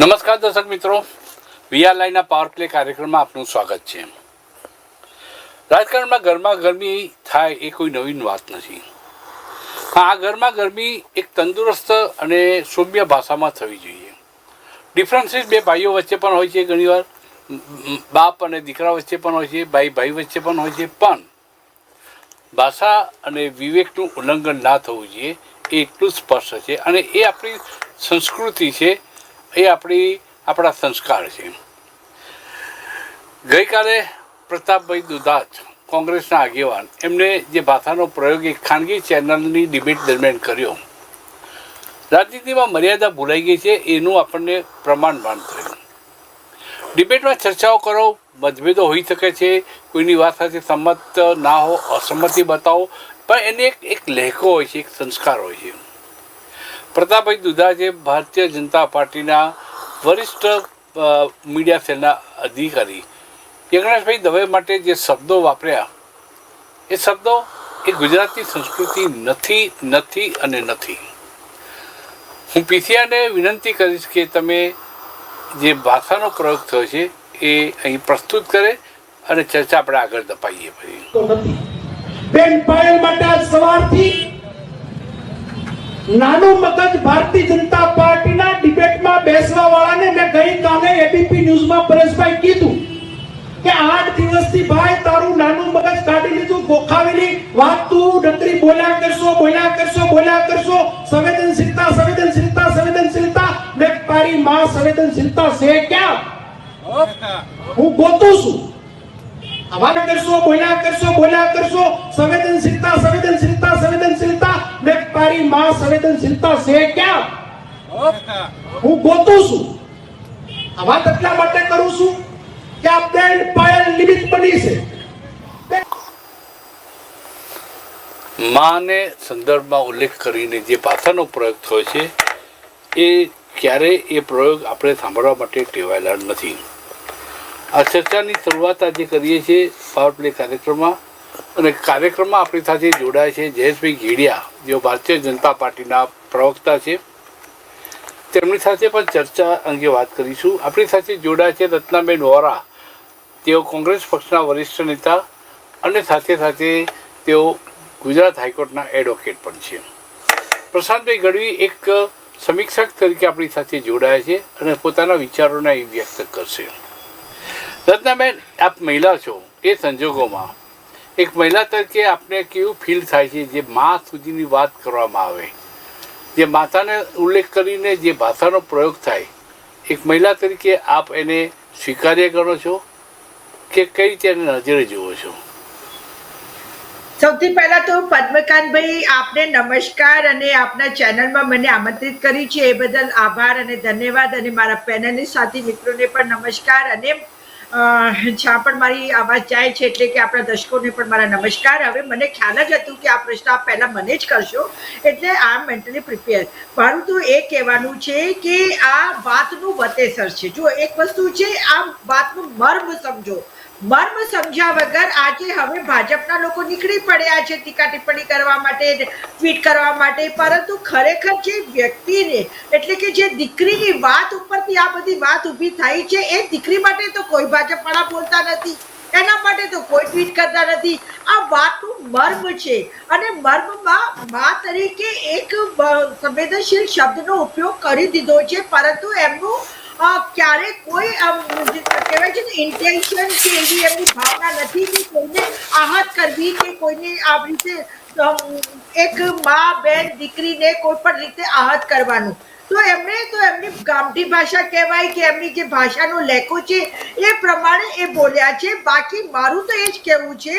નમસ્કાર દર્શક મિત્રો. વીઆર લાઈનના પાવર પ્લે કાર્યક્રમમાં આપનું સ્વાગત છે. રાજકારણમાં ગરમા ગરમી થાય એ કોઈ નવીન વાત નથી. હા, આ ગરમા ગરમી એક તંદુરસ્ત અને સૌમ્ય ભાષામાં થવી જોઈએ. ડિફરન્સીસ બે ભાઈઓ વચ્ચે પણ હોય છે ઘણીવાર. બાપ અને દીકરા વચ્ચે પણ હોય છે ભાઈ ભાઈ વચ્ચે પણ હોય છે. પણ ભાષા અને વિવેકનું ઉલ્લંઘન ના થવું જોઈએ એ એટલું સ્પષ્ટ છે અને એ આપણી સંસ્કૃતિ છે એ આપણી, આપણા સંસ્કાર છે. ગઈકાલે પ્રતાપભાઈ દુધાત કોંગ્રેસના આગેવાન, એમને જે ભાષાનો પ્રયોગ એક ખાનગી ચેનલની ડિબેટ દરમિયાન કર્યો. રાજનીતિમાં મર્યાદા ભૂલાઈ ગઈ છે, એનું આપણને પ્રમાણમાન થયું. ડિબેટમાં ચર્ચાઓ કરો, મતભેદો હોઈ શકે છે, કોઈની વાત સાથે સંમત ના હો, અસંમતિ બતાવો, પણ એને એક એક લહેકો હોય છે, એક સંસ્કાર હોય છે. પ્રતાપભાઈ દુધા જે ભારતીય જનતા પાર્ટીના વરિષ્ઠ મીડિયા સેલના અધિકારી. યજ્ઞેશભાઈ દવે માટે જે શબ્દો વાપર્યા, એ શબ્દો એ ગુજરાતી સંસ્કૃતિ નથી નથી અને નથી. હું પીસીઆરને વિનંતી કરીશ કે તમે જે ભાષાનો પ્રયોગ થયો છે, એ અહીં પ્રસ્તુત કરે અને ચર્ચા આપણે આગળ દપાઈએ પછી. બેન પાયલ માટે સવારથી નાનું મગજ ભારતીય જનતા પાર્ટીના ડિબેટમાં બેસવા વાળાને મેં ગઈકાલે એબીપી ન્યૂઝમાં પરેશભાઈ કીધું કે આઠ દિવસથી ભાઈ તારું નાનું મગજ કાઢી લીધું, ગોખાવેલી વાત તું, નકરી બોલ્યા કરશો બોલ્યા કરશો બોલ્યા કરશો. સંવેદનશીલતા સંવેદનશીલતા સંવેદનશીલતા. મેં તારી માં સંવેદનશીલતા છે ક્યાં? હું ગોતું છું. આવા કરશો, બોલ્યા કરશો બોલ્યા કરશો. સંવેદનશીલતા સંવેદનશીલતા સંવેદનશીલતા. મેં તારી માં સંવેદનશીલતા છે ક્યાં? હું. ગોતું છું. આ વાત એટલા માટે કરું છું કે આ બેન પાયલ નિમિત્ત બની છે. માને સંદર્ભમાં ઉલ્લેખ કરીને જે ભાષાનો પ્રયોગ થયો છે એ ક્યારેય એ પ્રયોગ આપણે સાંભળવા માટે ટેવાયેલા નથી. આ ચર્ચાની શરૂઆત આજે કરીએ છીએ પાવર પ્લે કાર્યક્રમમાં. અને કાર્યક્રમમાં આપણી સાથે જોડાય છે જયેશભાઈ ઘેડિયા, જેઓ ભારતીય જનતા પાર્ટીના પ્રવક્તા છે. તેમની સાથે પણ ચર્ચા અંગે વાત કરીશું. આપણી સાથે જોડાય છે રત્નાબેન વોરા. તેઓ કોંગ્રેસ પક્ષના વરિષ્ઠ નેતા અને સાથે સાથે તેઓ ગુજરાત હાઈકોર્ટના એડવોકેટ પણ છે. પ્રશાંતભાઈ ગઢવી એક સમીક્ષક તરીકે આપણી સાથે જોડાયા છે અને પોતાના વિચારોને વ્યક્ત કરશે. રત્નાબેન, આપ મહિલા છો. એ સંજોગોમાં એક મહિલા તરીકે આપણે કેવું ફીલ થાય છે? જે મા સુધીની વાત કરવામાં આવે. જે માતાને ઉલ્લેખ કરીને જે ભાષાનો પ્રયોગ થાય. એક મહિલા તરીકે આપ એને સ્વીકાર્ય કરો છો? કે કઈ રીતે એને નજરે જુઓ છો? સૌથી પહેલા તો પદ્મકાંતભાઈ આપને નમસ્કાર અને આપના ચેનલમાં મને આમંત્રિત કરી છે. એ બદલ આભાર અને ધન્યવાદ. અને મારા પેનલની સાથી મિત્રોને પણ નમસ્કાર અને જ્યાં પણ મારી આવાજ જાય છે એટલે કે આપણા દર્શકોને પણ મારા નમસ્કાર. હવે મને ખ્યાલ જ હતું કે આ પ્રશ્ન આપ પહેલાં મને જ કરશો, એટલે આ મેન્ટલી પ્રિપેર. મારું તો એ કહેવાનું છે કે આ વાતનું વતેસર છે. જો એક વસ્તુ છે આ વાતનું મર્મ સમજો. મર્મ સમજ્યા વગર આજે હવે ભાજપના લોકો નીકળી પડ્યા છે. ટીકા ટિપ્પણી કરવા માટે, ટ્વીટ કરવા માટે, પરંતુ ખરેખર જે વ્યક્તિને, એટલે કે જે દીકરીની વાત ઉપરથી આ બધી વાત ઊભી થઈ છે, એ દીકરી માટે તો કોઈ ભાજપવાળા બોલતા નથી. એના માટે તો કોઈ ટ્વીટ કરતા નથી. આ વાતનું મર્મ છે. અને મર્મમાં મા તરીકે એક સંવેદનશીલ શબ્દનો ઉપયોગ કરી દીધો છે, પરંતુ એમનું અ, ક્યારે કોઈ કહેવાય છે ને ઇન્ટેન્શન કે એવી એમની ભાવના નથી કે કોઈને આહત કરવી કે કોઈને આવી રીતે એક મા બેન દીકરીને કોઈ પણ રીતે આહત કરવાનું. તો એમણે તો એમની ગામઠી ભાષા કહેવાય કે એમની જે ભાષાનો લેખો છે એ પ્રમાણે એ બોલ્યા છે. બાકી મારું તો એ જ કહેવું છે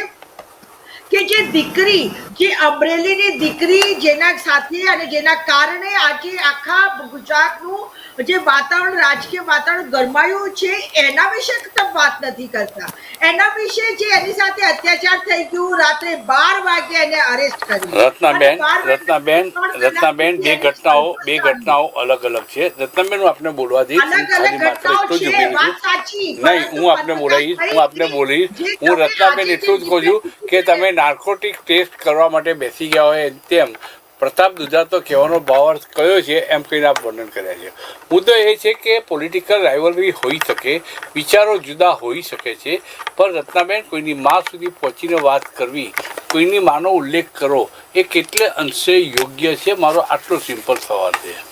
કે જે દીકરી જે અમરેલીની દીકરી જેના સાથે અને જેના કારણે આજે આખા ગુજરાતનું જે વાતાવરણ રાજકીય વાતાવરણ ગરમાયું છે એના વિશે તમે વાત નથી કરતા. એના વિશે જે એની સાથે અત્યાચાર થઈ ગયું રાત્રે બાર વાગે એને અરેસ્ટ કરી રત્નાબેન રત્નાબેન રત્નાબેન બે ઘટનાઓ બે ઘટનાઓ અલગ અલગ છે. રત્નાબેન હું આપને બોલવા દઈશ અલગ અલગ ખાલી માત્ર એટલું ઘટનાઓ છે વાત સાચી. નહીં હું આપને બોલાવીશ હું આપને બોલીશ. હું રત્નાબેન એટલું જ કહું છું કે તમે નાર્કોટિક ટેસ્ટ કરવા માટે બેસી ગયા હોય તેમ. પ્રતાપ દુધા તો કહેવાનો ભાવાર્થ કયો છે એમ કહીને આપ વર્ણન કર્યા છે. મુદ્દો એ છે કે પોલિટિકલ રાઇવલરી હોઈ શકે, વિચારો જુદા હોઈ શકે છે, પણ રત્નાબેન કોઈની મા સુધી પહોંચીને વાત કરવી, કોઈની માનો ઉલ્લેખ કરો, એ કેટલે અંશે યોગ્ય છે? મારો આટલો સિમ્પલ સવાલ છે.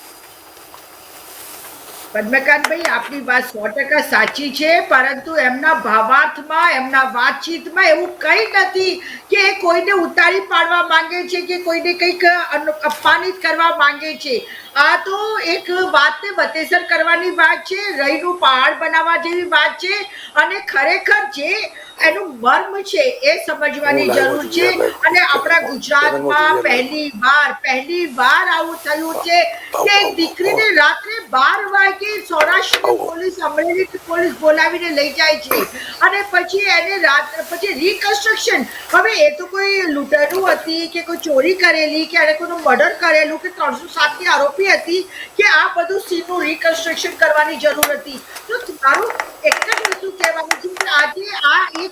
પદ્મકાંતભાઈ આપની વાત સો ટકા સાચી છે, પરંતુ એમના ભાવાર્થમાં, એમના વાતચીતમાં એવું કંઈ નથી કે એ કોઈને ઉતારી પાડવા માંગે છે કે કોઈને કંઈક અપમાનિત કરવા માંગે છે. આ તો એક વાતને બતેસર કરવાની વાત છે, રહીનું પહાડ બનાવવા જેવી વાત છે, અને ખરેખર જે એનું મર્મ છે એ સમજવાની જરૂર છે અને આપણા ગુજરાતમાં પહેલી વાર પહેલી વાર આવું થયું છે કે એક દીકરીને રાત્રે બાર વાગે સૌરાષ્ટ્રની પોલીસ અમરેલી પોલીસ બોલાવીને લઈ જાય છે. અને પછી એને રાત પછી રિકન્સ્ટ્રક્શન હવે એ તો કોઈ લૂંટરું હતી કે કોઈ ચોરી કરેલી કે એને કોઈનું મર્ડર કરેલું કે ત્રણસો સાતની આરોપી હતી કે આ બધું સીનનું રિકન્સ્ટ્રક્શન કરવાની જરૂર હતી. તો મારું એક જ વસ્તુ કહેવાનું છે કે આજે આ એક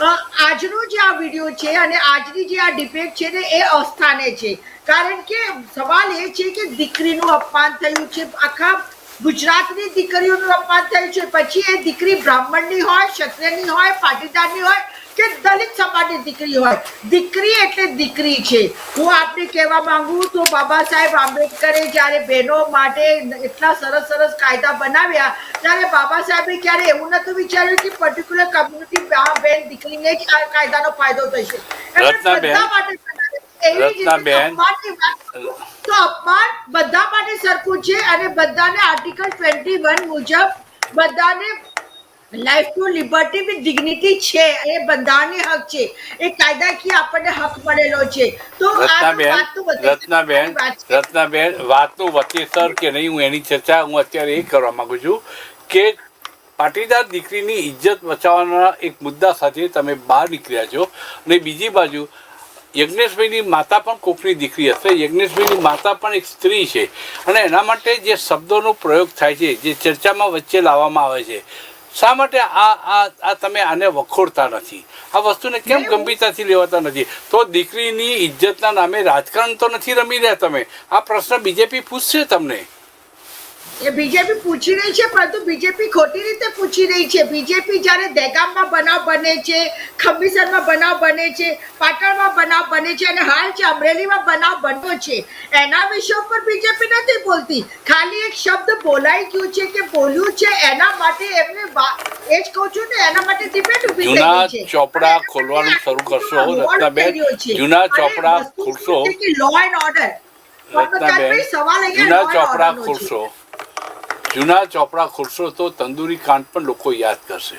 અ, આજનો જે આ વીડિયો છે અને આજની જે આ ડિબેટ છે ને એ અસ્થાને છે. કારણ કે સવાલ એ છે કે દીકરીનું અપમાન થયું છે. આખા ગુજરાતની દીકરીઓનું અપમાન થયું છે. પછી એ દીકરી બ્રાહ્મણની હોય ક્ષત્રિયની હોય પાટીદારની હોય કે દલિત સમાજની દીકરી હોય. દીકરી એટલે દીકરી છે. હું આપને કહેવા માંગુ તો બાબા સાહેબ આંબેડકરે જ્યારે બહેનો માટે એટલા સરસ સરસ કાયદા બનાવ્યા ત્યારે બાબા સાહેબે ક્યારે એવું નતું વિચાર્યું કે પર્ટિક્યુલર કમ્યુનિટી બેન દીકરીને જ આ કાયદાનો ફાયદો થશે. બધા માટે તો અપમાન બધા માટે સરખું છે અને બધાને આર્ટિકલ ટ્વેન્ટી વન મુજબ બધાને life to liberty with dignity છે. એ બંધારણીય હક છે. એ કાયદાકીય આપણને હક મળેલો છે. તો રત્નાબેન રત્નાબેન વાત તો. રત્નાબેન કે નહીં? હું એની ચર્ચા હું અત્યારે એ કરવા માંગુ છું કે પાટીદાર દીકરીની ઇજ્જત બચાવવાના એક મુદ્દા સાથે તમે બહાર નીકળ્યા છો. અને બીજી બાજુ યજ્ઞેશભાઈની માતા પણ કોકની દીકરી હશે. યજ્ઞેશભાઈની માતા પણ એક સ્ત્રી છે. અને એના માટે જે શબ્દોનો પ્રયોગ થાય છે જે ચર્ચામાં વચ્ચે લાવવામાં આવે છે. શા માટે આ આ આ તમે આને વખોડતા નથી? આ વસ્તુને કેમ ગંભીરતાથી લેવાતા નથી? તો દીકરીની ઇજ્જતના નામે રાજકારણ તો નથી રમી રહ્યા તમે. આ પ્રશ્ન બીજેપી પૂછશે તમને. એ બીજેપી પૂછી રહી છે પરંતુ બીજેપી ખોટી રીતે પૂછી રહી છે બીજેપી જ્યારે દહેગામમાં બનાવ બને છે ખંભીસરમાં બનાવ બને છે પાટણમાં બનાવ બને છે અને હાલ છે અમરેલીમાં બનાવ બન્યો છે એના વિષય પર બીજેપી નથી બોલતી ખાલી એક શબ્દ બોલાઈ ગયું છે કે બોલ્યું છે એના માટે એમને એ જ કહું છું ને એના માટે ડિબેટ ઊભી થઈ છે ચોપડા ખોલવાનું શરૂ કરશો, રત્નાબેન. જૂના ચોપડા ખોલશો. Law and order. રત્નાબેન સવાલ અહીંયા જૂના ચોપડા. ખોલશો જૂના ચોપડા ખોલશો તો તંદુરી કાંડ પણ લોકો યાદ કરશે.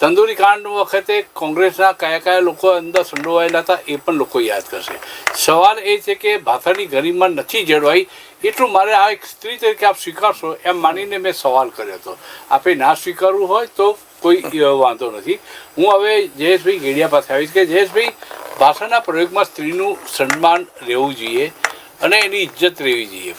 તંદુરી કાંડ વખતે કોંગ્રેસના કયા કયા લોકો અંદર સંડોવાયેલા હતા, એ પણ લોકો યાદ કરશે. સવાલ એ છે કે ભાષાની ગરિમા નથી જળવાઈ, એટલું મારે આ એક સ્ત્રી તરીકે આપ સ્વીકારશો એમ માનીને મેં સવાલ કર્યો હતો. આપે ના સ્વીકારવું હોય તો કોઈ વાંધો નથી. હું હવે જયેશભાઈ ગેડિયા પાસે આવીશ કે જયેશભાઈ ભાષાના પ્રયોગમાં સ્ત્રીનું સન્માન રહેવું જોઈએ અને એની ઇજ્જત રહેવી જોઈએ.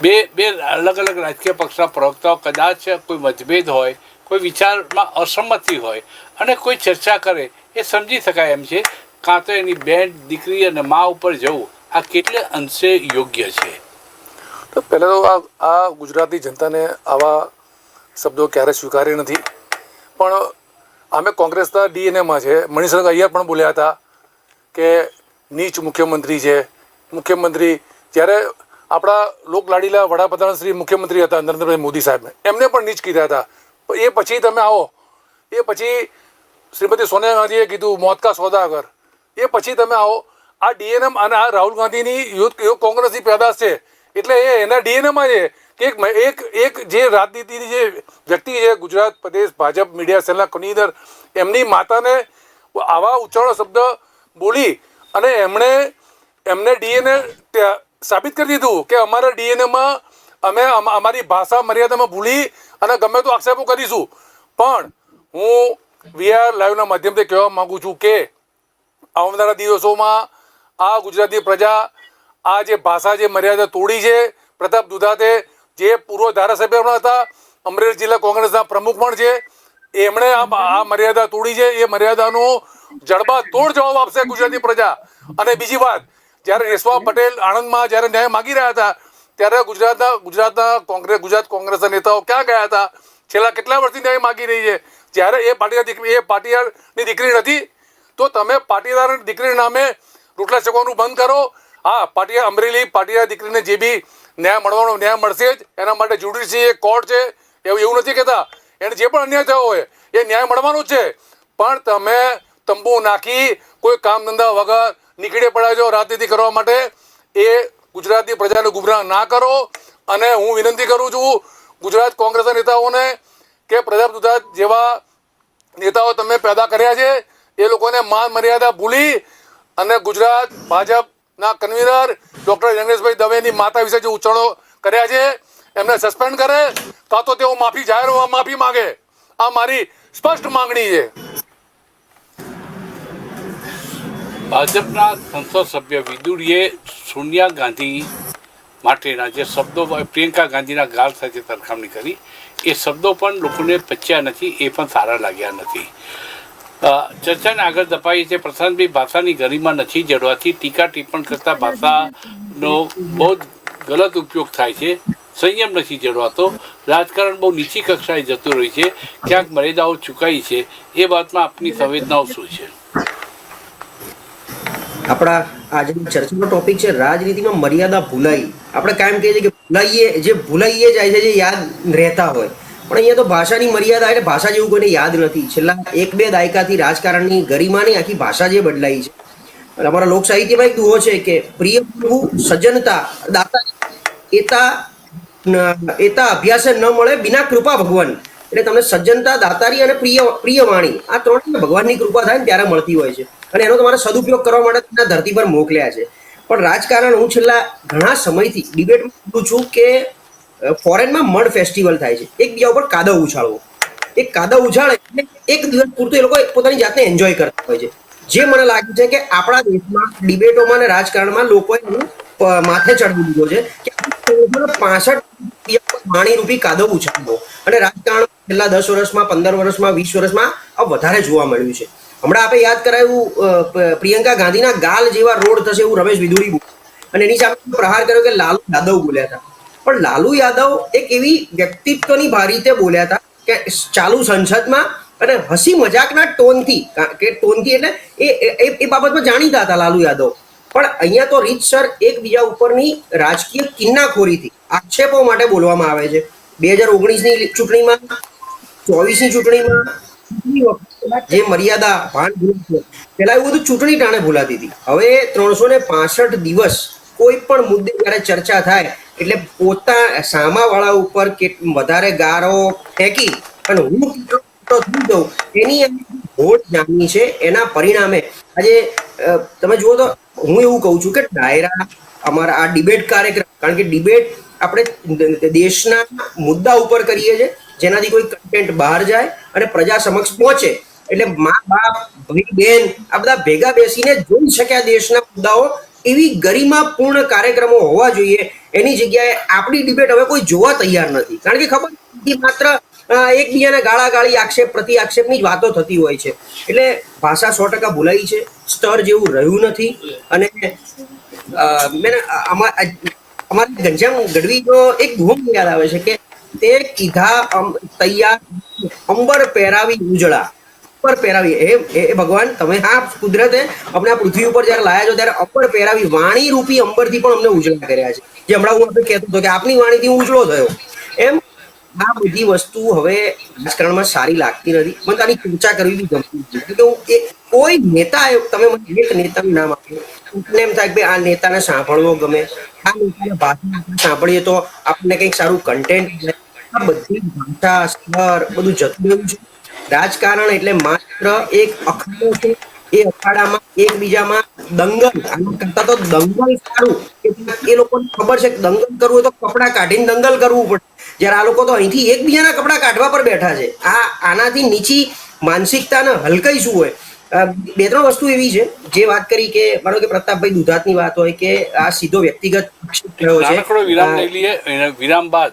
બે બે અલગ અલગ રાજકીય પક્ષના પ્રવક્તાઓ કદાચ કોઈ મતભેદ હોય, કોઈ વિચારમાં અસંમતિ હોય અને કોઈ ચર્ચા કરે, એ સમજી શકાય એમ છે. કાં તો એની બેન, દીકરી અને મા ઉપર જવું, આ કેટલે અંશે યોગ્ય છે? તો પહેલાં તો આ આ ગુજરાતની જનતાને આવા શબ્દો ક્યારે સ્વીકાર્ય નથી. પણ અમે કોંગ્રેસના ડીએનએમાં છે, મણિશંકર અય્યર પણ બોલ્યા હતા કે નીચ મુખ્યમંત્રી છે. મુખ્યમંત્રી જ્યારે આપણા લોકલાડીલા વડાપ્રધાન શ્રી મુખ્યમંત્રી હતા નરેન્દ્રભાઈ મોદી સાહેબ એમને પણ નીચ કીધા હતા. એ પછી તમે આવો. એ પછી શ્રીમતી સોનિયા ગાંધીએ કીધું મોત કા સોદાગર. એ પછી તમે આવો. આ ડીએનએમ અને આ રાહુલ ગાંધીની યુથ યુથ કોંગ્રેસની પેદાશ છે. એટલે એ એના ડીએનએમાં છે. કે એક એક એક જે રાજનીતિની જે વ્યક્તિ છે, ગુજરાત પ્રદેશ ભાજપ મીડિયા સેલના કન્વીનર એમની માતાને આવા ઉચ્ચારણ શબ્દ બોલી અને એમણે એમને ડીએનએ સાબિત કરી દીધું કે અમારા ડીએનએમાં અમે અમ- અમારી ભાષા મર્યાદામાં ભૂલી અને ગમે તો આક્ષેપો કરીશું. પણ હું વીઆર લાઈવના માધ્યમથી કહેવા માગું છું કે આવનારા દિવસોમાં આ ગુજરાતી પ્રજા, આ જે ભાષા, જે મર્યાદા તોડી છે, પ્રતાપ દુધાતે જે પૂર્વ ધારાસભ્ય પણ હતા, અમરેલી જિલ્લા કોંગ્રેસના પ્રમુખ પણ છે, એમણે આ મર્યાદા તોડી છે, એ મર્યાદાનો જડબા તોડ જવાબ આપશે ગુજરાતી પ્રજા. અને બીજી વાત જ્યારે રેશમા પટેલ આણંદમાં જ્યારે ન્યાય માગી રહ્યા હતા ત્યારે ગુજરાતના ગુજરાતના કોંગ્રેસ ગુજરાત કોંગ્રેસના નેતાઓ ક્યાં ગયા હતા? છેલ્લા કેટલા વર્ષથી ન્યાય માગી રહી છે? જ્યારે એ પાટીદાર દીકરી એ પાટીદારની દીકરી નથી તો તમે પાટીદાર દીકરી નામે રોટલા શકવાનું બંધ કરો. હા પાટીદાર અમરેલી પાટીદાર દીકરીને જે બી ન્યાય મળવાનો ન્યાય મળશે જ એના માટે જ્યુડિશરી છે કોર્ટ છે એવું એવું નથી કહેતા. એને જે પણ અન્યાય થયો હોય એ ન્યાય મળવાનો જ છે. પણ તમે તંબુ નાખી કોઈ કામ ધંધા વગર નીકળી પડ્યા છો રાજનીતિ કરવા માટે. એ ગુજરાતની પ્રજાને ગુમરાહ ના કરો અને હું વિનંતી કરું છું ગુજરાત કોંગ્રેસના નેતાઓને કે પ્રજાપ દુધાત જેવા નેતાઓ તમે પેદા કર્યા છે, એ લોકોને માન મર્યાદા ભૂલી અને ગુજરાત ભાજપના કન્વીનર ડૉક્ટર જંગેશભાઈ દવેની માતા વિશે જે ઉચ્ચારણો કર્યા છે, એમને સસ્પેન્ડ કરે, કાં તો તેઓ માફી જાહેર માફી માંગે. આ મારી સ્પષ્ટ માંગણી છે. ભાજપના સંસદ સભ્ય વિદુરીએ સોનિયા ગાંધી માટેના જે શબ્દો પ્રિયંકા ગાંધીના ગાલ સાથે સરખામણી કરી. એ શબ્દો પણ લોકોને પચ્યા નથી, એ પણ સારા લાગ્યા નથી. ચર્ચાને આગળ ધપાઈ છે પ્રશાંતભાઈ, ભાષાની ગરિમા નથી જળવાથી ટીકા ટિપ્પણ કરતા ભાષાનો બહુ ગલત ઉપયોગ થાય છે. સંયમ નથી જળવાતો રાજકારણ બહુ નીચી કક્ષાએ જતું રહ્યું છે. ક્યાંક મર્યાદાઓ ચૂકાઈ છે. એ વાતમાં આપની સંવેદનાઓ શું છે? આપણા આજની ચર્ચાનો ટોપિક છે રાજનીતિમાં મર્યાદા ભૂલાઈ. આપણે કાયમ કહીએ છીએ કે ભૂલાઈએ, જે ભૂલાઈએ જાય છે, જે યાદ રહેતા હોય. પણ અહીંયા તો ભાષાની મર્યાદા એટલે ભાષા જેવું કોઈને યાદ નથી. છેલ્લા એક બે દાયકાથી રાજકારણની ગરિમાની આખી ભાષા જે બદલાઈ છે. અમારા લોક સાહિત્યમાં એક દુહો છે કે પ્રિય પ્રભુ, સજ્જનતા, દાતા, એતા એતા અભ્યાસે ન મળે, બિના કૃપા ભગવાન. એટલે તમને સજ્જનતા, દાતારી અને પ્રિય પ્રિય વાણી આ ત્રણ ભગવાનની કૃપા થાય ને ત્યારે મળતી હોય છે. અને એનો તમારે સદુપયોગ કરવા માટે તમને ધરતી પર મોકલ્યા છે. પણ રાજકારણ, હું છેલ્લા ઘણા સમયથી ડિબેટમાં બોલું છું કે ફોરેનમાં મડ ફેસ્ટિવલ થાય છે. એકબીજા ઉપર કાદવ ઉછાળવો. એક કાદવ ઉછાળે એક દિવસ પૂરતું એ લોકો પોતાની જાતને એન્જોય કરતા હોય છે. જે મને લાગે છે કે આપણા દેશમાં ડિબેટોમાં અને રાજકારણમાં લોકોએ માથે ચડવી દીધો છે કે પાસઠ વાણીરૂપી કાદવ ઉછાળવો. અને રાજકારણ છેલ્લા દસ વર્ષમાં, પંદર વર્ષમાં, વીસ વર્ષમાં આ વધારે જોવા મળ્યું છે. હમણાં આપણે યાદ કરાયું પ્રિયંકા ગાંધીના ગાલ જેવા રોડ થશે એવું રમેશ બોલ્યા. અને એની સામે પ્રહાર કર્યો કે લાલુ યાદવ બોલ્યા હતા. પણ લાલુ યાદવ એક એવી વ્યક્તિત્વની ભારીતે બોલ્યા હતા કે ચાલુ સંસદમાં અને હસી મજાકના ટોનથી, કે ટોનથી એટલે એ એ બાબતમાં જાણીતા હતા લાલુ યાદવ. પણ અહીંયા તો રીતસર એકબીજા ઉપરની રાજકીય કિન્નાખોરીથી આક્ષેપો માટે બોલવામાં આવે છે. બે હજાર ઓગણીસની ચૂંટણીમાં ચોવીસની ચૂંટણીમાં જે મર્યાદા ભાન છે પેલા એવું બધું ચૂંટણી ટાણે ભૂલાતી હતી. હવે ત્રણસો ને પાસઠ દિવસ કોઈ પણ મુદ્દે જ્યારે ચર્ચા થાય, એટલે પોતા સામાવાળા ઉપર કે વધારે ગારો ફેંકી અને હું કેટલો થઈ જાઉં એની ભોટ જામી છે, એના પરિણામે આજે તમે જુઓ તો હું એવું કહું છું કે ડાયરા, અમારા આ ડિબેટ કાર્યક્રમ, કારણ કે ડિબેટ આપણે દેશના મુદ્દા ઉપર કરીએ છીએ જેનાથી કોઈ કન્ટેન્ટ બહાર જાય અને પ્રજા સમક્ષ પહોંચે. એટલે મા, બાપ, ભાઈ બહેન આ બધા ભેગા બેસીને જોઈ શક્યા દેશના મુદ્દાઓ એવી ગરિમાપૂર્ણ કાર્યક્રમો હોવા જોઈએ. એની જગ્યાએ આપણી ડિબેટ હવે કોઈ જોવા તૈયાર નથી. કારણ કે ખબર માત્ર એકબીજાને ગાળા ગાળી આક્ષેપ, પ્રતિ આક્ષેપની જ વાતો થતી હોય છે. એટલે ભાષા સો ટકા ભૂલાઈ છે. સ્તર જેવું રહ્યું નથી. અને મેં અમા- અમારા ઘનશ્યામ ગઢવીનો એક ગુમ યાદ આવે છે કે તે કીધા તૈયાર, અંબર પહેરાવી ઉજળા. અંબર પહેરાવી હે હે ભગવાન, તમે આ કુદરતે અમને આ પૃથ્વી ઉપર જ્યારે લાયા છો, ત્યારે અંબર પહેરાવી, વાણી રૂપી અંબરથી પણ અમને ઉજળા કર્યા છે. જે હમણાં હું કહેતો હતો કે આપની વાણીથી હું ઉજળો થયો. એમ, આ બધી વસ્તુ હવે રાજકારણમાં સારી લાગતી નથી. મને આની ચર્ચા કરવી બી ગમતી નથી. કે હું એ, કોઈ નેતા તમે મને એક નેતાનું નામ આપ્યું મને એમ થાય કે આ નેતાને સાંભળવો ગમે. આ નેતાને ભાષણ સાંભળીએ તો આપણને કંઈક સારું કન્ટેન્ટ આ બધી ભાષા સ્તર બધું જતું રહ્યું છે. રાજકારણ એટલે માત્ર એક અખાડો છે. એ અખાડામાં એકબીજામાં દંગલ. આના કરતા તો દંગલ સારું. કે એ લોકોને ખબર છે કે દંગલ કરવું તો કપડા કાઢીને દંગલ કરવું પડે. જ્યારે આ લોકો તો અહીંથી એકબીજાના કપડા કાઢવા પર બેઠા છે. આ આનાથી નીચી માનસિકતા ને હલકાઈ શું હોય? બે ત્રણ વસ્તુ એવી છે. જે વાત કરી કે માનો કે પ્રતાપભાઈ દુધાતની વાત હોય કે આ સીધો વ્યક્તિગત થયો છે. વિરામ લઈ લઈએ. વિરામ બાદ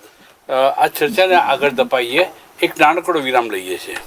આ ચર્ચાને આગળ ધપાઈએ એક નાનકડો વિરામ લઈએ છીએ.